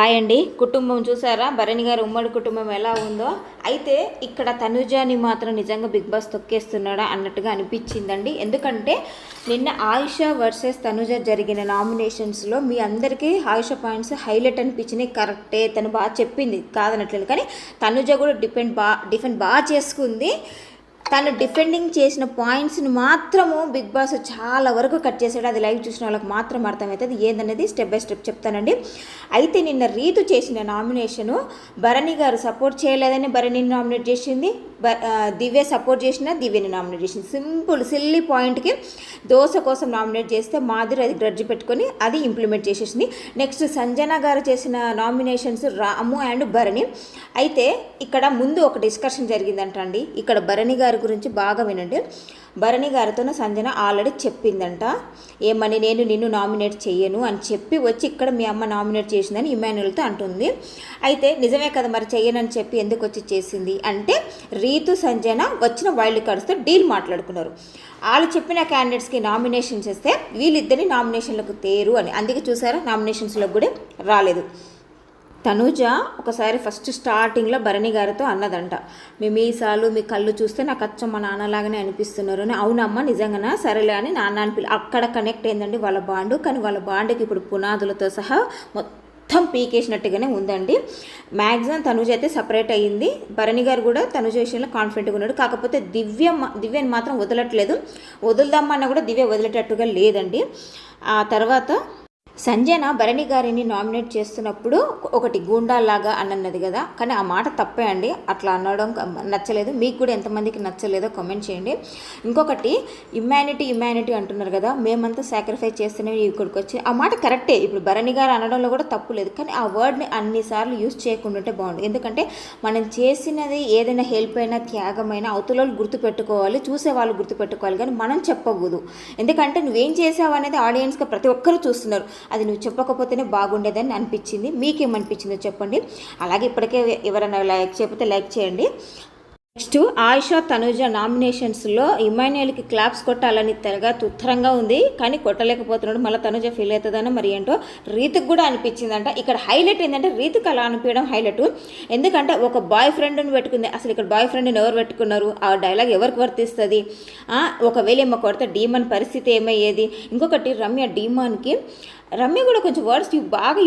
Hi అండి. కుటుంబం చూసారా? భరణి గారి ఉమ్మడి కుటుంబం ఎలా ఉందో. అయితే ఇక్కడ తనుజాని మాత్రం నిజంగా బిగ్ బాస్ తొక్కేస్తున్నాడా అన్నట్టుగా అనిపించిందండి. ఎందుకంటే నిన్న ఆయుష వర్సెస్ తనుజ జరిగిన నామినేషన్స్లో మీ అందరికీ ఆయుష పాయింట్స్ హైలైట్ అనిపించినాయి. కరెక్టే తను బాగా చెప్పింది కాదనట్లేదు. కానీ తనుజ కూడా డిపెండ్ బా డిఫెండ్ బాగా చేసుకుంది. తను డిఫెండింగ్ చేసిన పాయింట్స్ని మాత్రము బిగ్ బాస్ చాలా వరకు కట్ చేశాడు. అది లైవ్ చూసిన వాళ్ళకి మాత్రం అర్థమవుతుంది ఏందనేది స్టెప్ బై స్టెప్ చెప్తానండి. అయితే నిన్న రీతు చేసిన నామినేషను భరణి గారు సపోర్ట్ చేయలేదని భరణిని నామినేట్ చేసింది. దివ్య సపోర్ట్ చేసిన దివ్యని నామినేట్ చేసింది. సింపుల్ సిల్లీ పాయింట్కి దోశ కోసం నామినేట్ చేస్తే మాధురి అది గ్రడ్జి పెట్టుకొని అది ఇంప్లిమెంట్ చేసేసింది. నెక్స్ట్ సంజన గారు చేసిన నామినేషన్స్ రాము అండ్ భరణి. అయితే ఇక్కడ ముందు ఒక డిస్కషన్ జరిగిందంట అండి ఇక్కడ భరణి గారి గురించి బాగా వినండి. భరణి గారితో సంజన ఆల్రెడీ చెప్పిందంట. ఏమని నేను నిన్ను నామినేట్ చెయ్యను అని చెప్పి వచ్చి ఇక్కడ మీ అమ్మ నామినేట్ చేసిందని ఇమాన్యుల్తో అంటుంది. అయితే నిజమే కదా మరి చెయ్యనని చెప్పి ఎందుకు వచ్చి చేసింది? అంటే రీతు సంజన వచ్చిన వైల్డ్ కార్డ్స్తో డీల్ మాట్లాడుకున్నారు. వాళ్ళు చెప్పిన క్యాండిడేట్స్కి నామినేషన్ చేస్తే వీళ్ళిద్దరిని నామినేషన్లకు తేరు అని. అందుకే చూసారా నామినేషన్స్లో కూడా రాలేదు. తనూజ ఒకసారి ఫస్ట్ స్టార్టింగ్లో భరణి గారితో అన్నదంట. మీ మీసాలు మీ కళ్ళు చూస్తే నాకు అచ్చం మా నాన్నలాగానే అనిపిస్తున్నారు అని. అవునమ్మ నిజంగానా? సరేలే అని నాన్న అని అక్కడ కనెక్ట్ అయిందండి వాళ్ళ బాండు. కానీ వాళ్ళ బాండుకి ఇప్పుడు పునాదులతో సహా మొత్తం మొత్తం పీకేసినట్టుగానే ఉందండి. మ్యాక్సిమం తనుజ అయితే సపరేట్ అయ్యింది. భరణి గారు కూడా తనుజ విషయంలో కాన్ఫిడెంట్గా ఉన్నాడు. కాకపోతే దివ్య దివ్యని మాత్రం వదలట్లేదు. వదులుదామన్నా కూడా దివ్య వదిలేటట్టుగా లేదండి. ఆ తర్వాత సంజన భరణి గారిని నామినేట్ చేస్తున్నప్పుడు ఒకటి గూండాలాగా అని అన్నది కదా. కానీ ఆ మాట తప్పే అండి. అట్లా అనడం నచ్చలేదు. మీకు కూడా ఎంతమందికి నచ్చలేదో కామెంట్ చేయండి. ఇంకొకటి ఇమ్యానిటీ ఇమ్యానిటీ అంటున్నారు కదా. మేమంతా సాక్రిఫైస్ చేస్తేనే ఇక్కడికి వచ్చి ఆ మాట కరెక్టే ఇప్పుడు భరణి గారు అనడంలో కూడా తప్పు లేదు. కానీ ఆ వర్డ్ని అన్నిసార్లు యూజ్ చేయకుండా ఉంటే బాగుండు. ఎందుకంటే మనం చేసినది ఏదైనా హెల్ప్ అయినా త్యాగమైనా అవతల గుర్తుపెట్టుకోవాలి. చూసే వాళ్ళు గుర్తుపెట్టుకోవాలి. కానీ మనం చెప్పకూడదు. ఎందుకంటే నువ్వేం చేసావు అనేది ఆడియన్స్గా ప్రతి ఒక్కరూ చూస్తున్నారు. అది నువ్వు చెప్పకపోతేనే బాగుండేదని అనిపించింది. మీకేమనిపించిందో చెప్పండి. అలాగే ఇప్పటికే ఎవరైనా లైక్ చెప్పితే లైక్ చేయండి. నెక్స్ట్ ఆయిషా తనుజ నామినేషన్స్లో ఇమాన్యుయల్కి క్లాప్స్ కొట్టాలని తెగ తుత్తరంగా ఉంది. కానీ కొట్టలేకపోతున్నాడు. మళ్ళీ తనుజ ఫీల్ అవుతుందని మరి ఏంటో రీతికి కూడా అనిపించిందంట. ఇక్కడ హైలైట్ ఏంటంటే రీతికి అలా అనిపించడం హైలైట్. ఎందుకంటే ఒక బాయ్ ఫ్రెండ్ని పెట్టుకుంది. అసలు ఇక్కడ బాయ్ ఫ్రెండ్ని ఎవరు పెట్టుకున్నారు? ఆ డైలాగ్ ఎవరికి వర్తిస్తుంది? ఒకవేళ ఏమో కొడితే డీమన్ పరిస్థితి ఏమయ్యేది? ఇంకొకటి రమ్య డీమాన్కి రమ్య కూడా కొంచెం వర్డ్స్ బాగా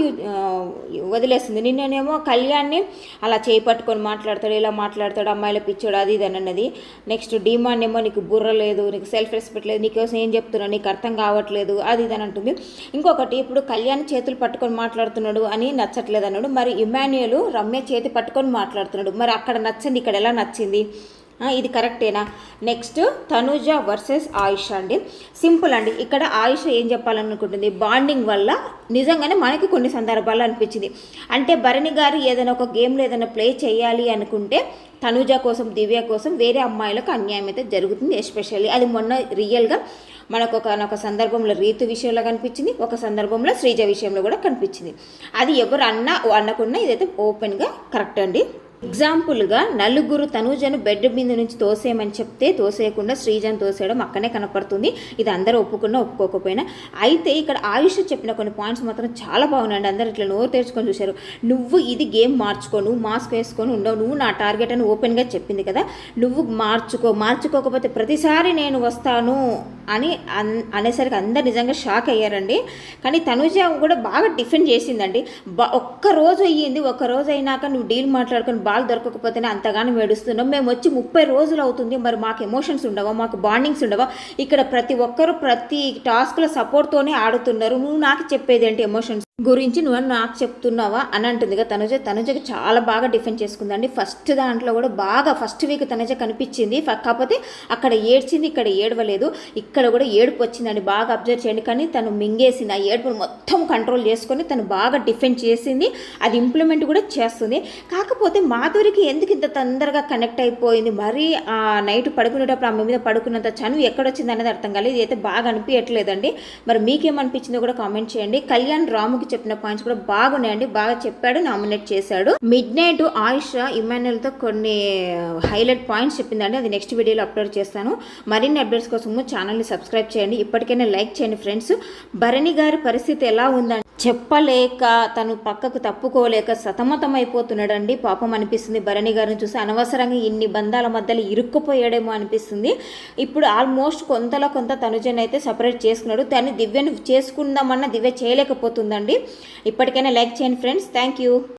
యూ వదిలేస్తుంది. నిన్ననేమో కళ్యాణ్ని అలా చేయి పట్టుకొని మాట్లాడతాడు ఇలా మాట్లాడతాడు అమ్మాయిల పిచ్చోడు అది ఇది అన్నది. నెక్స్ట్ డిమాండ్ ఏమో నీకు బుర్ర లేదు నీకు సెల్ఫ్ రెస్పెక్ట్ లేదు నీకోసం ఏం చెప్తున్నా నీకు అర్థం కావట్లేదు అది ఇది అని అంటుంది. ఇంకొకటి ఇప్పుడు కళ్యాణ్ చేతులు పట్టుకొని మాట్లాడుతున్నాడు అని నచ్చట్లేదు అన్నాడు. మరి ఇమాన్యుయల్ రమ్య చేతి పట్టుకొని మాట్లాడుతున్నాడు. మరి అక్కడ నచ్చింది ఇక్కడ ఎలా నచ్చింది? ఇది కరెక్టేనా? నెక్స్ట్ తనుజ వర్సెస్ ఆయుష అండి. సింపుల్ అండి. ఇక్కడ ఆయుష ఏం చెప్పాలనుకుంటుంది? బాండింగ్ వల్ల నిజంగానే మనకి కొన్ని సందర్భాల్లో అనిపించింది. అంటే భరణి గారు ఏదైనా ఒక గేమ్లో ఏదైనా ప్లే చేయాలి అనుకుంటే తనుజ కోసం దివ్య కోసం వేరే అమ్మాయిలకు అన్యాయం అయితే జరుగుతుంది ఎస్పెషల్లీ అది మొన్న రియల్గా మనకు ఒక ఒక సందర్భంలో రీతు విషయంలో కనిపించింది ఒక సందర్భంలో శ్రీజ విషయంలో కూడా కనిపించింది. అది ఎవరు అన్నా అనకున్నా ఇదైతే ఓపెన్గా కరెక్ట్ అండి. ఎగ్జాంపుల్గా నలుగురు తనూజను బెడ్ మీద నుంచి తోసేయమని చెప్తే తోసేయకుండా శ్రీజను తోసేయడం అక్కనే కనపడుతుంది. ఇది అందరూ ఒప్పుకున్నా ఒప్పుకోకపోయినా. అయితే ఇక్కడ ఆయుష్ చెప్పిన కొన్ని పాయింట్స్ మాత్రం చాలా బాగున్నాయండి. అందరూ ఇట్లా నోరు తెరుచుకొని చూశారు. నువ్వు ఇది గేమ్ మార్చుకో నువ్వు మాస్క్ వేసుకొని ఉండవు. నువ్వు నా టార్గెట్ అని ఓపెన్గా చెప్పింది కదా. నువ్వు మార్చుకో మార్చుకోకపోతే ప్రతిసారి నేను వస్తాను అని అన్ అనేసరికి అందరు నిజంగా షాక్ అయ్యారండి. కానీ తనుజ కూడా బాగా డిఫెండ్ చేసిందండి. బా ఒక్క రోజు అయ్యింది. ఒక్క రోజు అయినాక నువ్వు డీల్ మాట్లాడుకొని బాల్ దొరకకపోతేనే అంతగానో ఏడుస్తున్నాం మేము వచ్చి ముప్పై రోజులు అవుతుంది. మరి మాకు ఎమోషన్స్ ఉండవా? మాకు బాండింగ్స్ ఉండవా? ఇక్కడ ప్రతి ఒక్కరు ప్రతి టాస్క్లో సపోర్ట్తోనే ఆడుతున్నారు. నువ్వు నాకు చెప్పేది ఏంటి ఎమోషన్స్ గురించి నువ్వు నాకు చెప్తున్నావా? అని అంటుంది తనుజ. తనుజకి చాలా బాగా డిఫెండ్ చేసుకుందండి. ఫస్ట్ దాంట్లో కూడా బాగా ఫస్ట్ వీక్ తనుజ కనిపించింది. కాకపోతే అక్కడ ఏడ్చింది ఇక్కడ ఏడవలేదు. ఇక్కడ కూడా ఏడుపు వచ్చిందండి. బాగా అబ్జర్వ్ చేయండి. కానీ తను మింగేసింది. ఆ ఏడుపును మొత్తం కంట్రోల్ చేసుకొని తను బాగా డిఫెండ్ చేసింది. అది ఇంప్లిమెంట్ కూడా చేస్తుంది. కాకపోతే మాధురికి ఎందుకు ఇంత తొందరగా కనెక్ట్ అయిపోయింది? మరీ ఆ నైట్ పడుకునేటప్పుడు ఆమె మీద పడుకున్నంత చనువు ఎక్కడొచ్చింది అనేది అర్థం కాలేదు. ఇది అయితే బాగా అనిపించట్లేదండి. మరి మీకేమనిపించిందో కూడా కామెంట్ చేయండి. కళ్యాణ్ రాము రాముకి చెప్పిన పాయింట్స్ కూడా బాగున్నాయండి. బాగా చెప్పాడు నామినేట్ చేశాడు. మిడ్ నైట్ ఆయుష ఇమాన్యుల్తో కొన్ని హైలైట్ పాయింట్స్ చెప్పిందండి. అది నెక్స్ట్ వీడియోలో అప్లోడ్ చేస్తాను. మరిన్ని అప్డేట్స్ కోసము ఛానల్ని సబ్స్క్రైబ్ చేయండి. ఇప్పటికైనా లైక్ చేయండి ఫ్రెండ్స్. భరణి గారి పరిస్థితి ఎలా ఉందండి? చెప్పలేక తను పక్కకు తప్పుకోలేక సతమతమైపోతున్నాడండి. పాపం అనిపిస్తుంది. భరణి గారిని చూసి అనవసరంగా ఇన్ని బంధాల మధ్యలో ఇరుక్కుపోయాడేమో అనిపిస్తుంది. ఇప్పుడు ఆల్మోస్ట్ కొంతలో కొంత తనుజన్ అయితే సపరేట్ చేసుకున్నాడు. తను దివ్యను చేసుకుందామన్న దివ్య చేయలేకపోతుందండి. ఇప్పటికైనా లైక్ చేయండి ఫ్రెండ్స్ థ్యాంక్ యూ